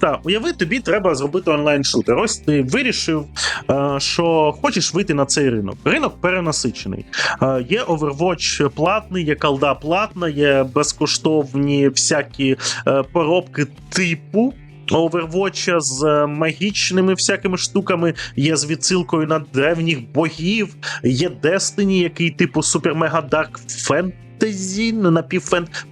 Так, уяви, тобі треба зробити онлайн-шутер. Ось ти вирішив, е, що хочеш вийти на цей ринок. Ринок перенасичений. Е, Є Overwatch платний, є колда платна, є безкоштовні всякі е, поробки типу. Overwatch з магічними всякими штуками, є з відсилкою на древніх богів, є Destiny, який типу супер-мега-дарк фентезі, ну, напівфент,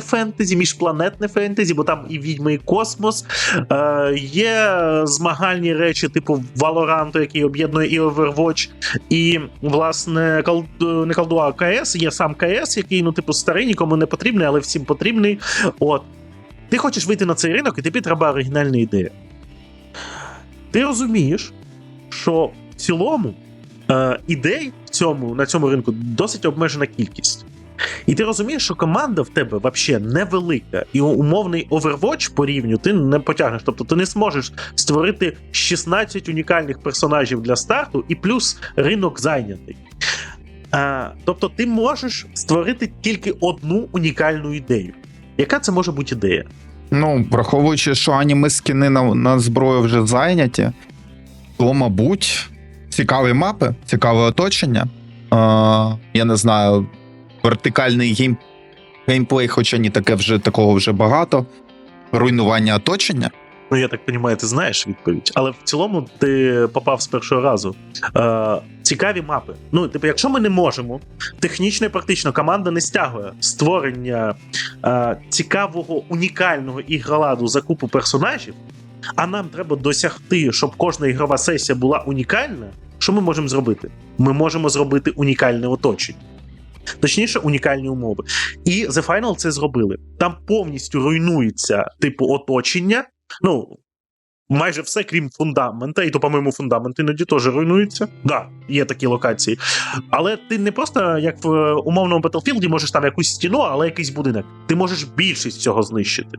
фентезі, міжпланетне фентезі, бо там і відьми, і космос. Е, є змагальні речі, типу Valorant, який об'єднує і Overwatch, і, власне, кол... не колду, а КС, є сам КС, який, ну, типу, старий, нікому не потрібний, але всім потрібний. От. Ти хочеш вийти на цей ринок, і тобі треба оригінальна ідея. Ти розумієш, що в цілому е, ідей в цьому, на цьому ринку досить обмежена кількість. І ти розумієш, що команда в тебе взагалі невелика, і умовний Overwatch по рівню ти не потягнеш. Тобто ти не зможеш створити 16 унікальних персонажів для старту, і плюс ринок зайнятий. А, тобто ти можеш створити тільки одну унікальну ідею. Яка це може бути ідея? Ну, враховуючи, що аніме скини на, на зброю вже зайняті, то, мабуть, цікаві мапи, цікаве оточення. Е, я не знаю, вертикальний гейм, геймплей, хоча ні, таке вже такого вже багато. Руйнування оточення. Ну, я так розумію, ти знаєш відповідь, але в цілому ти попав з першого разу. Е, цікаві мапи. Ну, типу, якщо ми не можемо, технічно і практично команда не стягує створення е, цікавого, унікального ігроладу за купу персонажів, а нам треба досягти, щоб кожна ігрова сесія була унікальна. Що ми можемо зробити? Ми можемо зробити унікальне оточення. Точніше, унікальні умови. І The Final це зробили. Там повністю руйнується, типу, оточення. Ну, майже все, крім фундамента, і то, по-моєму, фундамент іноді теж руйнується. Да, є такі локації. Але ти не просто, як в е, умовному Battlefield, можеш там якусь стіну, але якийсь будинок. Ти можеш більшість цього знищити.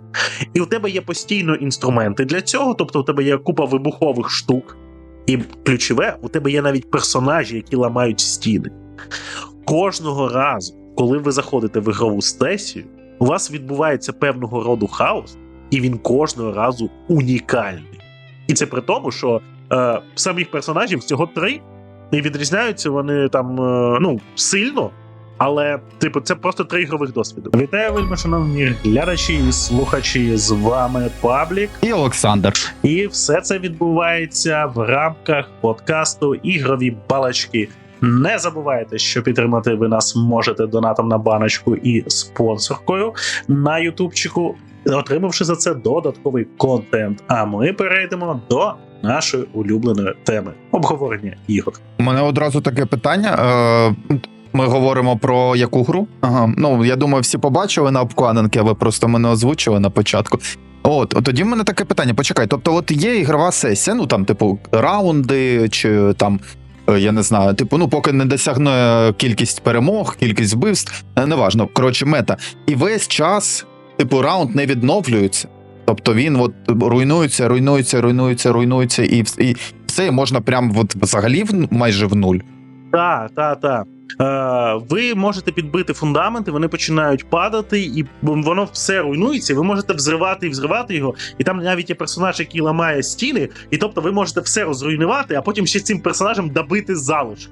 І у тебе є постійно інструменти для цього, тобто у тебе є купа вибухових штук. І ключове, у тебе є навіть персонажі, які ламають стіни. Кожного разу, коли ви заходите в ігрову сесію, у вас відбувається певного роду хаос, і він кожного разу унікальний. І це при тому, що е, самих персонажів всього три, і відрізняються вони там е, ну, сильно. Але, типу, це просто три ігрових досвіду. Вітаю, вельми, шановні глядачі і слухачі. З вами Паблік. І Олександр. І все це відбувається в рамках подкасту Ігрові балачки. Не забувайте, що підтримати ви нас можете донатом на баночку і спонсоркою на Ютубчику, отримавши за це додатковий контент. А ми перейдемо до нашої улюбленої теми обговорення ігор. У мене одразу таке питання. Е, Ми говоримо про яку гру? Ага. Ну, я думаю, всі побачили на обкладинки, а ви просто мене озвучили на початку. От, тоді в мене таке питання: почекай. Тобто, от є ігрова сесія, ну там, типу, раунди, чи там, я не знаю, типу, ну, поки не досягне кількість перемог, кількість вбивств, е, неважно. Коротше, мета. І весь час, типу, раунд не відновлюється. Тобто він от руйнується, руйнується, руйнується, руйнується, і, і все можна прям от взагалі в, майже в нуль. Так, так, так. Е, ви можете підбити фундаменти, вони починають падати, і воно все руйнується. Ви можете взривати і взривати його. І там навіть є персонаж, який ламає стіни, і тобто ви можете все розруйнувати, а потім ще цим персонажем добити залишки.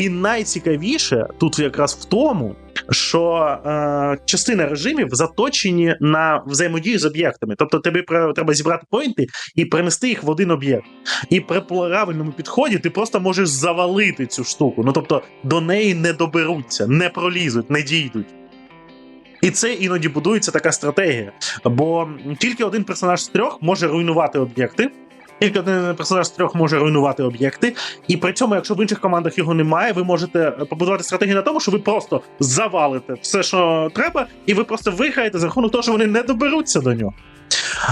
І найцікавіше тут якраз в тому, що е, частина режимів заточені на взаємодію з об'єктами. Тобто тобі треба зібрати поінти і перенести їх в один об'єкт. І при правильному підході ти просто можеш завалити цю штуку. Ну тобто до неї не доберуться, не пролізуть, не дійдуть. І це іноді будується така стратегія. Бо тільки один персонаж з трьох може руйнувати об'єкти. Тільки один персонаж з трьох може руйнувати об'єкти, і при цьому, якщо в інших командах його немає, ви можете побудувати стратегію на тому, що ви просто завалите все, що треба, і ви просто виграєте за рахунок того, що вони не доберуться до нього.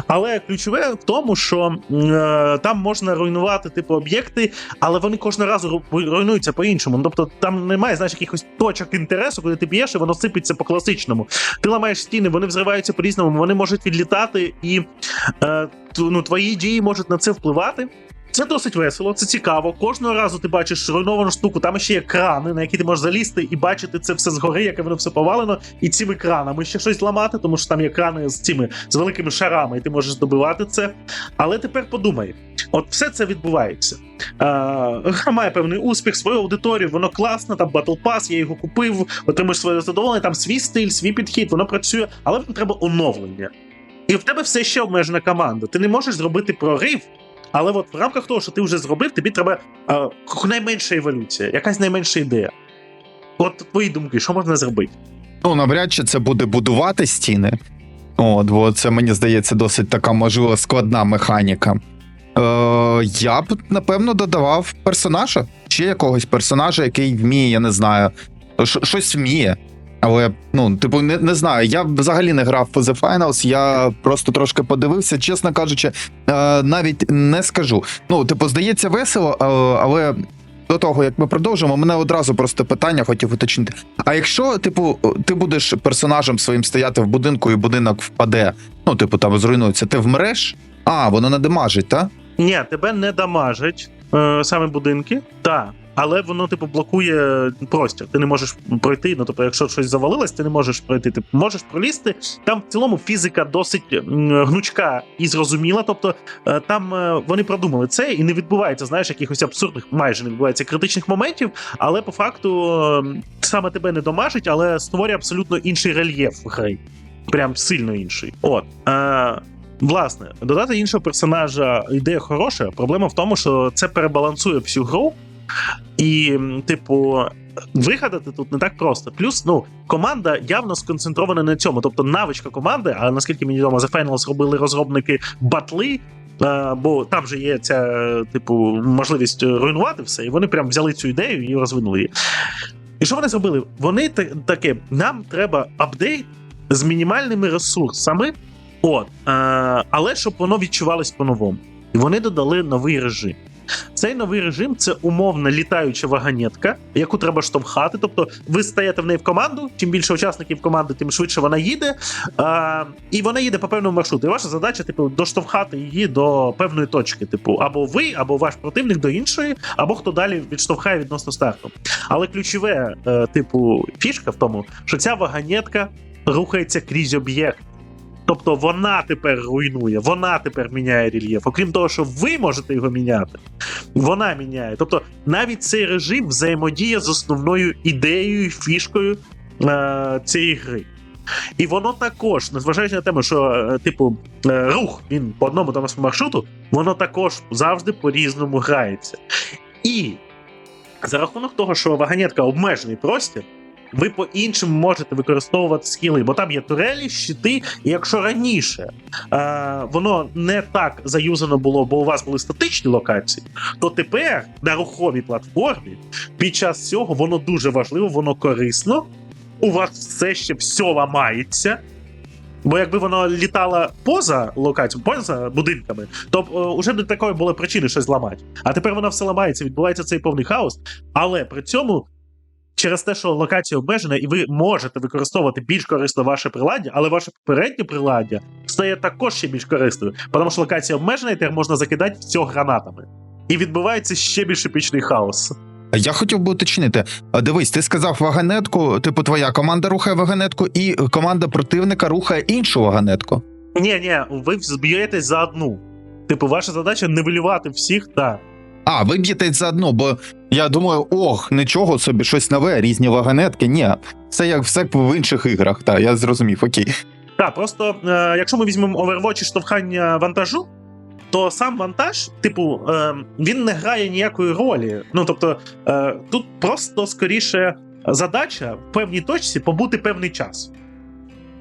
Але ключове в тому, що е, там можна руйнувати типу об'єкти, але вони кожного разу руйнуються по-іншому. Ну, Тобто там немає знаєш, якихось точок інтересу, коли ти б'єш, і воно сипеться по класичному. Ти ламаєш стіни, вони взриваються по-різному, вони можуть відлітати, і е, ну, твої дії можуть на це впливати. Це досить весело, це цікаво. Кожного разу ти бачиш руйновану штуку, там ще є крани, на які ти можеш залізти і бачити це все згори, яке воно все повалено, і цими кранами ще щось ламати, тому що там є крани з цими з великими шарами, і ти можеш добивати це. Але тепер подумай: от все це відбувається. Гра має певний успіх, свою аудиторію, воно класно, там Battle Pass, я його купив, отримуєш своє задоволення, там свій стиль, свій підхід, воно працює, але вам треба оновлення. І в тебе все ще обмежена команда. Ти не можеш зробити прорив, але от в рамках того, що ти вже зробив, тобі треба а, найменша еволюція, якась найменша ідея. От твої думки, що можна зробити? Ну, навряд чи це буде будувати стіни. От, бо це мені здається досить така можливо складна механіка. Е, я б напевно додавав персонажа, ще якогось персонажа, який вміє, я не знаю, щось вміє. Але, ну, типу, не, не знаю. Я взагалі не грав в The Finals, я просто трошки подивився, чесно кажучи, е, навіть не скажу. Ну, типу, здається, весело, е, але до того, як ми продовжимо, мене одразу просто питання хотів уточнити. А якщо, типу, ти будеш персонажем своїм стояти в будинку, і будинок впаде, ну, типу, там зруйнується, ти вмреш? А, воно не дамажить, так? Ні, тебе не дамажать е, саме будинки, так. Але воно, типу, блокує простір. Ти не можеш пройти. Ну, тобто, якщо щось завалилось, ти не можеш пройти. Ти можеш пролізти. Там в цілому фізика досить гнучка і зрозуміла. Тобто е, там е, вони продумали це і не відбувається, знаєш, якихось абсурдних, майже не відбувається критичних моментів, але по факту саме тебе не домажить, але створює абсолютно інший рельєф в гри. Прям сильно інший. От. Е, Власне, додати іншого персонажа ідея хороша. Проблема в тому, що це перебалансує всю гру, і, типу, вигадати тут не так просто. Плюс, ну, команда явно сконцентрована на цьому. Тобто, навичка команди, а наскільки мені відомо, The Finals робили розробники батли. е, Бо там же є ця, типу, можливість руйнувати все, і вони прям взяли цю ідею і розвинули її. І що вони зробили? Вони та- таке: нам треба апдейт з мінімальними ресурсами, От, е, але щоб воно відчувалось по-новому. І вони додали новий режим. Цей новий режим це умовна літаюча вагонетка, яку треба штовхати. Тобто ви стаєте в неї в команду. Чим більше учасників команди, тим швидше вона їде. Е, і вона їде по певному маршруту. І ваша задача, типу, доштовхати її до певної точки. Типу, або ви, або ваш противник до іншої, або хто далі відштовхає відносно старту. Але ключове, е, типу, фішка в тому, що ця вагонетка рухається крізь об'єкт. Тобто вона тепер руйнує, вона тепер міняє рельєф. Окрім того, що ви можете його міняти, вона міняє. Тобто навіть цей режим взаємодіє з основною ідеєю, і фішкою е- цієї гри. І воно також, незважаючи на те, що е, типу е, рух він по одному тому маршруту, воно також завжди по-різному грається. І за рахунок того, що вагонетка обмежений простір, ви по-іншому можете використовувати скіли, бо там є турелі, щити, і якщо раніше е, воно не так заюзано було, бо у вас були статичні локації, то тепер на руховій платформі під час цього воно дуже важливо, воно корисно. У вас все ще все ламається. Бо якби воно літало поза локацією, поза будинками, то б е, уже до такої були причини щось ламати. А тепер воно все ламається, відбувається цей повний хаос. Але при цьому через те, що локація обмежена, і ви можете використовувати більш корисно ваше приладдя, але ваше попереднє приладдя стає також ще більш корисною, тому що локація обмежена, і тепер можна закидати все гранатами. І відбувається ще більш епічний хаос. Я хотів би уточнити. Дивись, ти сказав вагонетку, типу, твоя команда рухає вагонетку, і команда противника рухає іншу вагонетку. Ні, ні, ви зб'єтесь за одну. Типу, ваша задача нивелювати всіх, так. А, ви б'єтесь заодно, бо я думаю, ох, нічого собі, щось нове, різні вагонетки. Ні, це як все в інших іграх. Так, я зрозумів, окей. Так, просто е, якщо ми візьмемо Overwatch і штовхання вантажу, то сам вантаж, типу, е, він не грає ніякої ролі. Ну тобто, е, тут просто скоріше задача в певній точці побути певний час.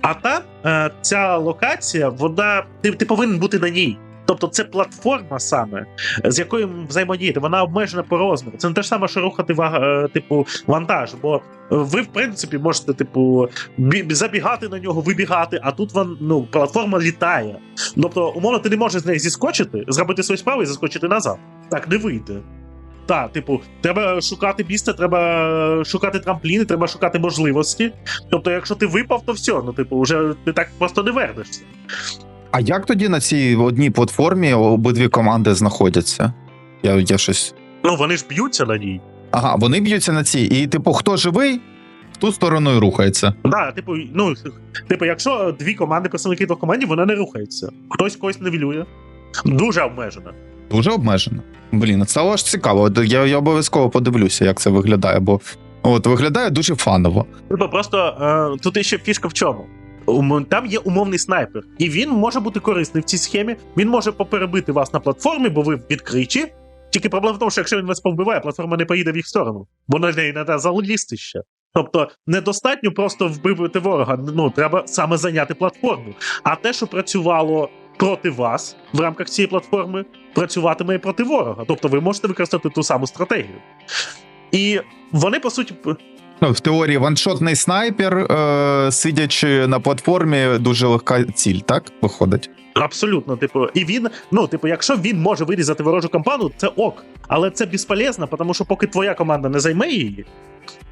А там е, ця локація, вона ти, ти повинен бути на ній. Тобто це платформа саме, з якою взаємодіяти, вона обмежена по розміру. Це не те ж саме, що рухати е, типу, вантаж, бо ви, в принципі, можете, типу, забігати на нього, вибігати, а тут вон, ну, платформа літає. Тобто, умовно, ти не можеш з неї зіскочити, зробити свою справу і заскочити назад. Так не вийде. Так, типу, треба шукати місце, треба шукати трампліни, треба шукати можливості. Тобто, якщо ти випав, то все, ну, типу, вже ти так просто не вернешся. А як тоді на цій одній платформі обидві команди знаходяться? Я, я щось. Ну вони ж б'ються на ній. Ага, вони б'ються на цій. І, типу, хто живий, в ту сторону і рухається. Да, типу, ну, типу, якщо дві команди, представники двох команд, вона не рухається. Хтось когось нивелює. Дуже обмежена. Дуже обмежено. Блін, це аж цікаво. Я, я обов'язково подивлюся, як це виглядає, бо от виглядає дуже фаново. Типу, просто е, тут ще фішка в чому. Там є умовний снайпер, і він може бути корисний в цій схемі. Він може поперебити вас на платформі, бо ви відкриті. Тільки проблема в тому, що якщо він вас повбиває, платформа не поїде в їх сторону, бо на неї треба залізти ще. Тобто недостатньо просто вбити ворога. Ну треба саме зайняти платформу. А те, що працювало проти вас в рамках цієї платформи, працюватиме і проти ворога. Тобто ви можете використати ту саму стратегію. І вони, по суті, Ну, в теорії ваншотний снайпер, е, сидячи на платформі, дуже легка ціль, так? Виходить. Абсолютно, типу, і він, ну, типу, якщо він може вирізати ворожу компанію, це ок. Але це безполезно, тому що поки твоя команда не займе її,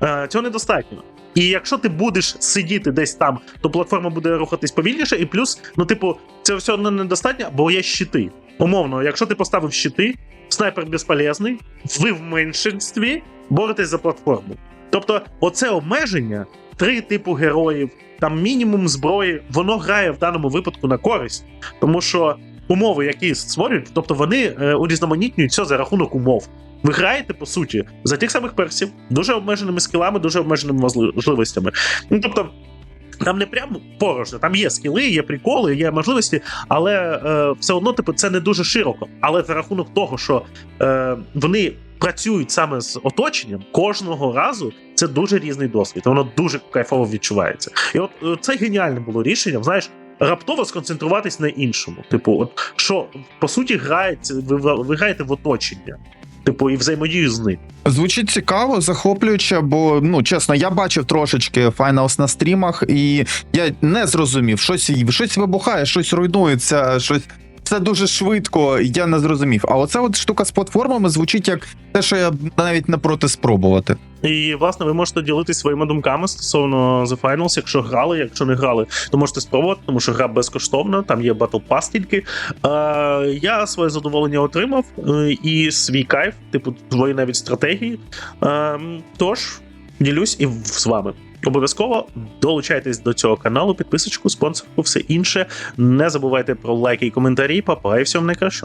е, цього недостатньо. І якщо ти будеш сидіти десь там, то платформа буде рухатись повільніше, і плюс, ну, типу, це все одно недостатньо, бо є щити. Умовно, якщо ти поставив щити, снайпер безполезний, ви в меншинстві боретесь за платформу. Тобто, оце обмеження, три типу героїв, там мінімум зброї, воно грає в даному випадку на користь. Тому що умови, які створюють, тобто вони е, урізноманітнюють все за рахунок умов. Ви граєте, по суті, за тих самих персів, дуже обмеженими скілами, дуже обмеженими можливостями. Ну, тобто, там не прямо порожньо, там є скіли, є приколи, є можливості, але е, все одно, типу, це не дуже широко. Але за рахунок того, що е, вони працюють саме з оточенням, кожного разу це дуже різний досвід. Воно дуже кайфово відчувається. І от е, це геніальне було рішенням. Знаєш, раптово сконцентруватись на іншому. Типу, от що по суті грається, ви, ви граєте в оточення, типу, і взаємодію з ним. Звучить цікаво, захоплююче, бо ну чесно, я бачив трошечки Finals на стрімах, і я не зрозумів, щось щось вибухає, щось руйнується, щось. Це дуже швидко, я не зрозумів. А оця от штука з платформами звучить як те, що я навіть не проти спробувати. І власне ви можете ділитися своїми думками стосовно The Finals, якщо грали, якщо не грали, то можете спробувати, тому що гра безкоштовна, там є Battle Pass тільки. Е, я своє задоволення отримав е, і свій кайф, типу твої навіть стратегії. Е, тож ділюсь і з вами. Обов'язково долучайтесь до цього каналу, підписочку, спонсорку, все інше. Не забувайте про лайки і коментарі. Папа, і всього найкращого.